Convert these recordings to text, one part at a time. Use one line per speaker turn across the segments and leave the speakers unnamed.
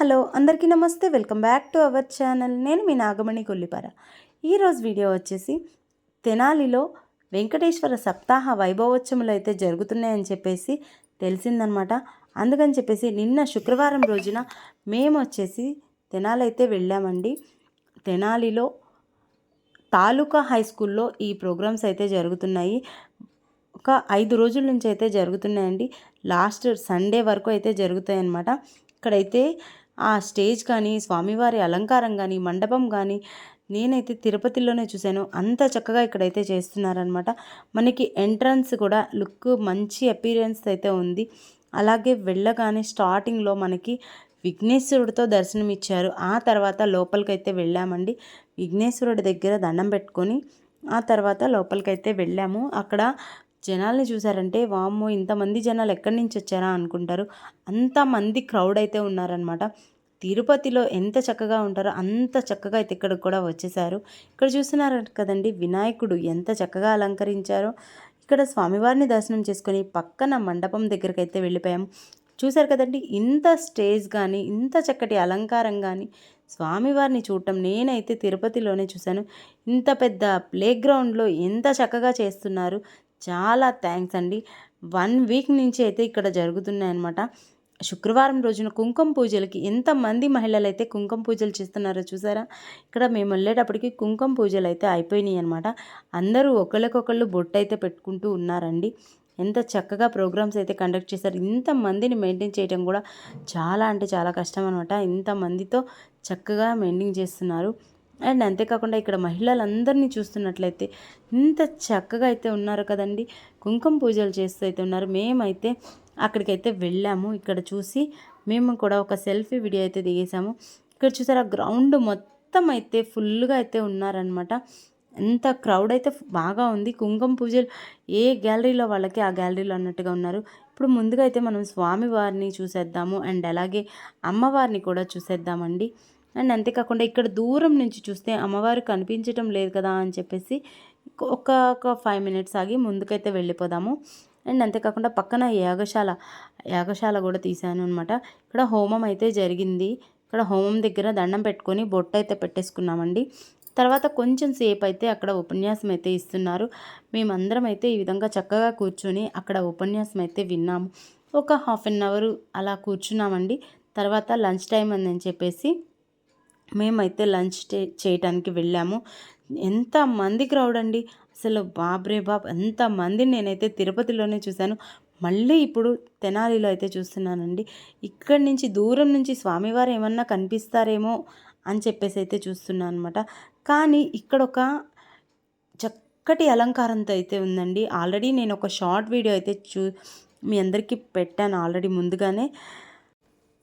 Hello అందరికీ నమస్తే. Welcome back to our channel. నేను మీ నాగమణి కొల్లిపార ఈరోజు వీడియో వచ్చేసి తెనాలిలో వెంకటేశ్వర సప్తాహ వైభవోత్సములు అయితే జరుగుతున్నాయని చెప్పేసి తెలిసిందనమాట. అందుకని చెప్పేసి నిన్న శుక్రవారం రోజున మేము వచ్చేసి తెనాలి అయితే వెళ్ళామండి. తెనాలిలో తాలూకా హై స్కూల్లో ఈ ప్రోగ్రామ్స్ అయితే జరుగుతున్నాయి. ఒక ఐదు రోజుల నుంచి అయితే జరుగుతున్నాయండి. లాస్ట్ సండే వరకు అయితే జరుగుతాయన్నమాట. ఇక్కడైతే ఆ స్టేజ్ కానీ స్వామివారి అలంకారం కానీ మండపం కానీ నేనైతే తిరుపతిలోనే చూశాను. అంత చక్కగా ఇక్కడైతే చేస్తున్నారనమాట మనకి ఎంట్రన్స్ కూడా లుక్ మంచి అపీరియన్స్ అయితే ఉంది. అలాగే వెళ్ళగానే స్టార్టింగ్లో మనకి విఘ్నేశ్వరుడితో దర్శనం ఇచ్చారు ఆ తర్వాత లోపలికైతే వెళ్ళామండి. విఘ్నేశ్వరుడి దగ్గర దండం పెట్టుకొని ఆ తర్వాత లోపలికైతే వెళ్ళాము. అక్కడ జనాల్ని చూసారంటే వామ్మో ఇంతమంది జనాలు ఎక్కడి నుంచి వచ్చారా అనుకుంటారు. అంతమంది క్రౌడ్ అయితే ఉన్నారనమాట తిరుపతిలో ఎంత చక్కగా ఉంటారో అంత చక్కగా అయితే ఇక్కడికి కూడా వచ్చేసారు. ఇక్కడ చూస్తున్నారు కదండి వినాయకుడు ఎంత చక్కగా అలంకరించారో. ఇక్కడ స్వామివారిని దర్శనం చేసుకొని పక్కన మండపం దగ్గరికి అయితే వెళ్ళిపోయాము చూశారు కదండి ఇంత స్టేజ్ కానీ ఇంత చక్కటి అలంకారం కానీ స్వామివారిని చూడటం నేనైతే తిరుపతిలోనే చూశాను. ఇంత పెద్ద ప్లే గ్రౌండ్లో ఎంత చక్కగా చేస్తున్నారు. చాలా థ్యాంక్స్ అండి. వన్ వీక్ నుంచి అయితే ఇక్కడ జరుగుతున్నాయి అనమాట శుక్రవారం రోజున కుంకుమ పూజలకి ఎంతమంది మహిళలు అయితే కుంకుమ పూజలు చేస్తున్నారో చూసారా? ఇక్కడ మేము వెళ్ళేటప్పటికి కుంకుమ పూజలు అయితే అయిపోయినాయి అనమాట అందరూ ఒకళ్ళకొకళ్ళు బొట్టు అయితే పెట్టుకుంటూ ఉన్నారండి. ఎంత చక్కగా ప్రోగ్రామ్స్ అయితే కండక్ట్ చేశారు. ఇంతమందిని మెయింటైన్ చేయడం కూడా చాలా అంటే చాలా కష్టం అనమాట ఇంతమందితో చక్కగా మెయింటైన్ చేస్తున్నారు. అండ్ అంతేకాకుండా ఇక్కడ మహిళలందరినీ చూస్తున్నట్లయితే ఇంత చక్కగా అయితే ఉన్నారు కదండి. కుంకుమ పూజలు చేస్తూ అయితే ఉన్నారు. మేమైతే అక్కడికైతే వెళ్ళాము. ఇక్కడ చూసి మేము కూడా ఒక సెల్ఫీ వీడియో అయితే దిగేసాము ఇక్కడ చూసారా గ్రౌండ్ మొత్తం అయితే ఫుల్గా అయితే ఉన్నారనమాట ఎంత క్రౌడ్ అయితే బాగా ఉంది. కుంకుమ పూజలు ఏ గ్యాలరీలో వాళ్ళకి ఆ గ్యాలరీలో అన్నట్టుగా ఉన్నారు. ఇప్పుడు ముందుగా అయితే మనం స్వామివారిని చూసేద్దాము అండ్ అలాగే అమ్మవారిని కూడా చూసేద్దామండి. అండ్ అంతేకాకుండా ఇక్కడ దూరం నుంచి చూస్తే అమ్మవారు కనిపించటం లేదు కదా అని చెప్పేసి ఒక ఒక ఫైవ్ మినిట్స్ ఆగి ముందుకైతే వెళ్ళిపోదాము. అండ్ అంతేకాకుండా పక్కన యాగశాల యాగశాల కూడా తీశాను అనమాట ఇక్కడ హోమం అయితే జరిగింది. ఇక్కడ హోమం దగ్గర దండం పెట్టుకొని బొట్టు అయితే పెట్టేసుకున్నామండి. తర్వాత కొంచెం సేపు అయితే అక్కడ ఉపన్యాసం అయితే ఇస్తున్నారు. మేమందరం అయితే ఈ విధంగా చక్కగా కూర్చొని అక్కడ ఉపన్యాసం అయితే విన్నాము. ఒక హాఫ్ అన్ అవర్ అలా కూర్చున్నామండి. తర్వాత లంచ్ టైం అని చెప్పేసి మేమైతే లంచ్ చేయటానికి వెళ్ళాము. ఎంతమంది క్రౌడ్ అండి అసలు బాబ్రే బాబ్ ఎంతమంది నేనైతే తిరుపతిలోనే చూశాను. మళ్ళీ ఇప్పుడు తెనాలిలో అయితే చూస్తున్నానండి. ఇక్కడి నుంచి దూరం నుంచి స్వామివారు ఏమన్నా కనిపిస్తారేమో అని చెప్పేసి అయితే చూస్తున్నాను అనమాట కానీ ఇక్కడ ఒక చక్కటి అలంకారంతో అయితే ఉందండి. ఆల్రెడీ నేను ఒక షార్ట్ వీడియో అయితే చూ మీ అందరికీ పెట్టాను ఆల్రెడీ ముందుగానే.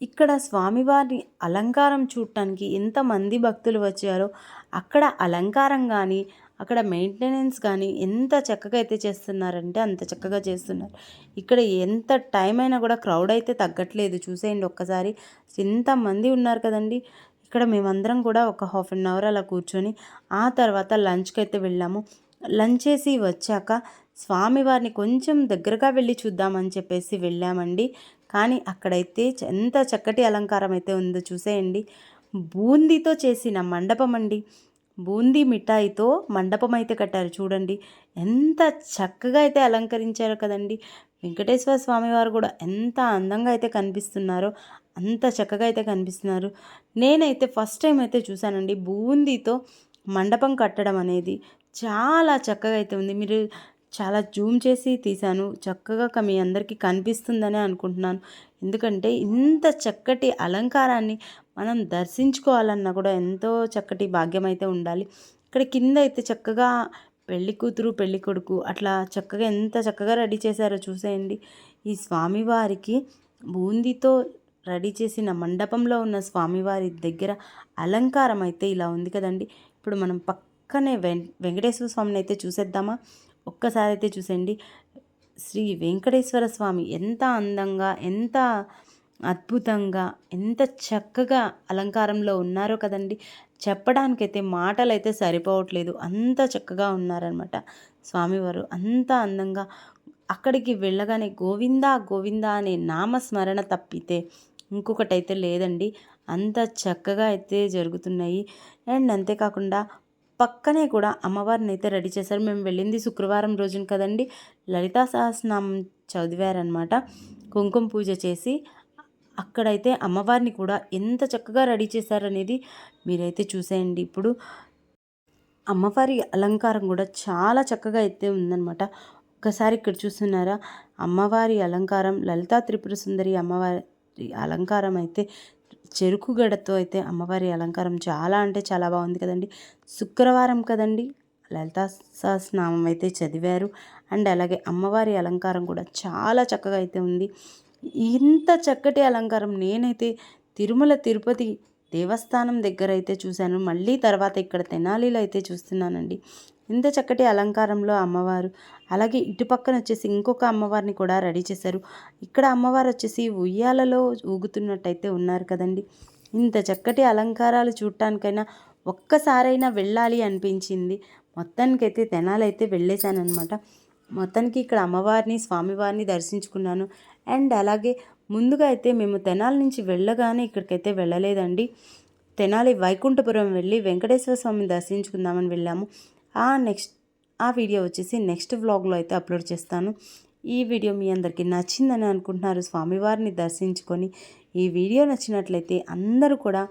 ఇక్కడ స్వామివారిని అలంకారం చూడటానికి ఎంతమంది భక్తులు వచ్చారో అక్కడ అలంకారం కానీ అక్కడ మెయింటెనెన్స్ కానీ ఎంత చక్కగా అయితే చేస్తున్నారంటే అంత చక్కగా చేస్తున్నారు. ఇక్కడ ఎంత టైం అయినా కూడా క్రౌడ్ అయితే తగ్గట్లేదు. చూసేయండి ఒక్కసారి. ఎంతమంది ఉన్నారు కదండి. ఇక్కడ మేమందరం కూడా ఒక హాఫ్ అన్ అవర్ అలా కూర్చొని ఆ తర్వాత లంచ్కి అయితే వెళ్ళాము. లంచ్ చేసి వచ్చాక స్వామివారిని కొంచెం దగ్గరగా వెళ్ళి చూద్దామని చెప్పేసి వెళ్ళామండి. కానీ అక్కడైతే ఎంత చక్కటి అలంకారం అయితే ఉందో చూసేయండి. బూందీతో చేసిన మండపం అండి. బూందీ మిఠాయితో మండపం అయితే కట్టారు చూడండి. ఎంత చక్కగా అయితే అలంకరించారు కదండి. వెంకటేశ్వర స్వామి వారు కూడా ఎంత అందంగా అయితే కనిపిస్తున్నారో అంత చక్కగా అయితే కనిపిస్తున్నారు. నేనైతే ఫస్ట్ టైం అయితే చూశానండి బూందీతో మండపం కట్టడం అనేది. చాలా చక్కగా అయితే ఉంది. మీరు చాలా జూమ్ చేసి తీశాను. చక్కగా మీ అందరికీ కనిపిస్తుందనే అనుకుంటున్నాను. ఎందుకంటే ఇంత చక్కటి అలంకారాన్ని మనం దర్శించుకోవాలన్నా కూడా ఎంతో చక్కటి భాగ్యం అయితే ఉండాలి. ఇక్కడ కింద అయితే చక్కగా పెళ్ళి కూతురు పెళ్ళి కొడుకు అట్లా చక్కగా ఎంత చక్కగా రెడీ చేశారో చూసేయండి. ఈ స్వామివారికి బూందీతో రెడీ చేసిన మండపంలో ఉన్న స్వామివారి దగ్గర అలంకారం అయితే ఇలా ఉంది కదండి. ఇప్పుడు మనం పక్కనే వెం వెంకటేశ్వర స్వామిని అయితే చూసేద్దామా? ఒక్కసారి అయితే చూసేయండి. శ్రీ వెంకటేశ్వర స్వామి ఎంత అందంగా ఎంత అద్భుతంగా ఎంత చక్కగా అలంకారంలో ఉన్నారో కదండి. చెప్పడానికైతే మాటలు అయితే సరిపోవట్లేదు. అంత చక్కగా ఉన్నారనమాట స్వామివారు. అంత అందంగా అక్కడికి వెళ్ళగానే గోవిందా గోవిందా అనే నామస్మరణ తప్పితే ఇంకొకటైతే లేదండి. అంత చక్కగా అయితే జరుగుతున్నాయి. అండ్ అంతేకాకుండా పక్కనే కూడా అమ్మవారిని అయితే రెడీ చేశారు. మేము వెళ్ళింది శుక్రవారం రోజున కదండి. లలితా సహస్రనామం చదివారనమాట కుంకుమ పూజ చేసి అక్కడైతే అమ్మవారిని కూడా ఎంత చక్కగా రెడీ చేశారనేది మీరైతే చూసేయండి. ఇప్పుడు అమ్మవారి అలంకారం కూడా చాలా చక్కగా అయితే ఉందన్నమాట. ఒక్కసారి ఇక్కడ చూస్తున్నారా? అమ్మవారి అలంకారం లలితా త్రిపుర సుందరి అమ్మవారి అలంకారం అయితే చెరుకు గడతో అయితే అమ్మవారి అలంకారం చాలా అంటే చాలా బాగుంది కదండి. శుక్రవారం కదండి. లలితా సహస్రనామం అయితే చదివారు. అండ్ అలాగే అమ్మవారి అలంకారం కూడా చాలా చక్కగా అయితే ఉంది. ఇంత చక్కటి అలంకారం నేనైతే తిరుమల తిరుపతి దేవస్థానం దగ్గర అయితే చూశాను. మళ్ళీ తర్వాత ఇక్కడ తెనాలిలో అయితే చూస్తున్నానండి. ఇంత చక్కటి అలంకారంలో అమ్మవారు. అలాగే ఇటు పక్కన వచ్చేసి ఇంకొక అమ్మవారిని కూడా రెడీ చేశారు. ఇక్కడ అమ్మవారు వచ్చేసి ఉయ్యాలలో ఊగుతున్నట్టయితే ఉన్నారు కదండి. ఇంత చక్కటి అలంకారాలు చూడటానికైనా ఒక్కసారైనా వెళ్ళాలి అనిపించింది. మొత్తానికైతే తెనాలైతే వెళ్ళేశానమాట మొత్తానికి ఇక్కడ అమ్మవారిని స్వామివారిని దర్శించుకున్నాను. అండ్ అలాగే ముందుగా అయితే మేము తెనాల నుంచి వెళ్ళగానే ఇక్కడికైతే వెళ్ళలేదండి. తెనాలి వైకుంఠపురం వెళ్ళి వెంకటేశ్వర స్వామిని దర్శించుకుందామని వెళ్ళాము. ఆ నెక్స్ట్ ఆ వీడియో వచ్చేసి నెక్స్ట్ వ్లాగ్లో అయితే అప్లోడ్ చేస్తాను. ఈ వీడియో మీ అందరికీ నచ్చిందని అనుకుంటున్నారు. స్వామివారిని దర్శించుకొని ఈ వీడియో నచ్చినట్లయితే అందరూ కూడా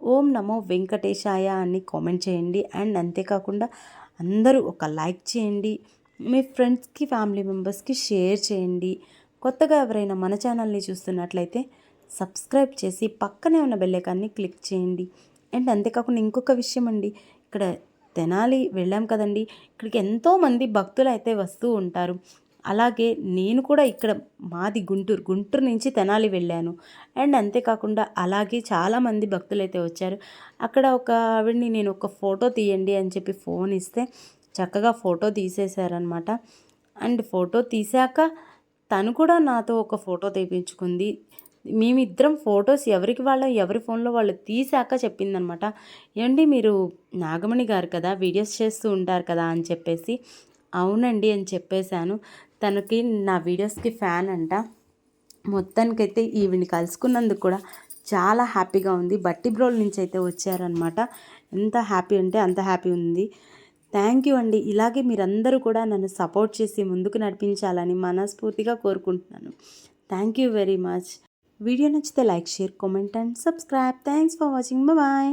ఓం నమో వెంకటేశాయ అని కామెంట్ చేయండి. అండ్ అంతేకాకుండా అందరూ ఒక లైక్ చేయండి. మీ ఫ్రెండ్స్కి ఫ్యామిలీ మెంబర్స్కి షేర్ చేయండి. కొత్తగా ఎవరైనా మన ఛానల్ని చూస్తున్నట్లయితే సబ్స్క్రైబ్ చేసి పక్కనే ఉన్న బెల్లైకాన్ని క్లిక్ చేయండి. అండ్ అంతేకాకుండా ఇంకొక విషయం అండి. ఇక్కడ తెనాలి వెళ్ళాం కదండి. ఇక్కడికి ఎంతోమంది భక్తులు అయితే వస్తూ ఉంటారు. అలాగే నేను కూడా ఇక్కడ మాది గుంటూరు గుంటూరు నుంచి తెనాలి వెళ్ళాను. అండ్ అంతేకాకుండా అలాగే చాలామంది భక్తులు అయితే వచ్చారు. అక్కడ ఒక ఆవిడని నేను ఒక ఫోటో తీయండి అని చెప్పి ఫోన్ ఇస్తే చక్కగా ఫోటో తీసేశారనమాట అండ్ ఫోటో తీశాక తను కూడా నాతో ఒక ఫోటో తీపించుకుంది మేమిద్దరం ఫొటోస్ ఎవరికి వాళ్ళ ఎవరి ఫోన్లో వాళ్ళు తీసాక చెప్పిందనమాట. ఏమండి మీరు నాగమణి గారు కదా వీడియోస్ చేస్తూ ఉంటారు కదా అని చెప్పేసి. అవునండి అని చెప్పేశాను. తనకి నా వీడియోస్కి ఫ్యాన్ అంట. మొత్తానికైతే ఈవిని కలుసుకున్నందుకు కూడా చాలా హ్యాపీగా ఉంది. బట్టి బ్రోల్ నుంచి అయితే వచ్చారనమాట. ఎంత హ్యాపీ అంటే అంత హ్యాపీ ఉంది. థ్యాంక్ యూ అండి. ఇలాగే మీరందరూ కూడా నన్ను సపోర్ట్ చేసి ముందుకు నడిపించాలని మనస్ఫూర్తిగా కోరుకుంటున్నాను. Thank you very much. Video నచ్చితే like share comment and subscribe. Thanks for watching bye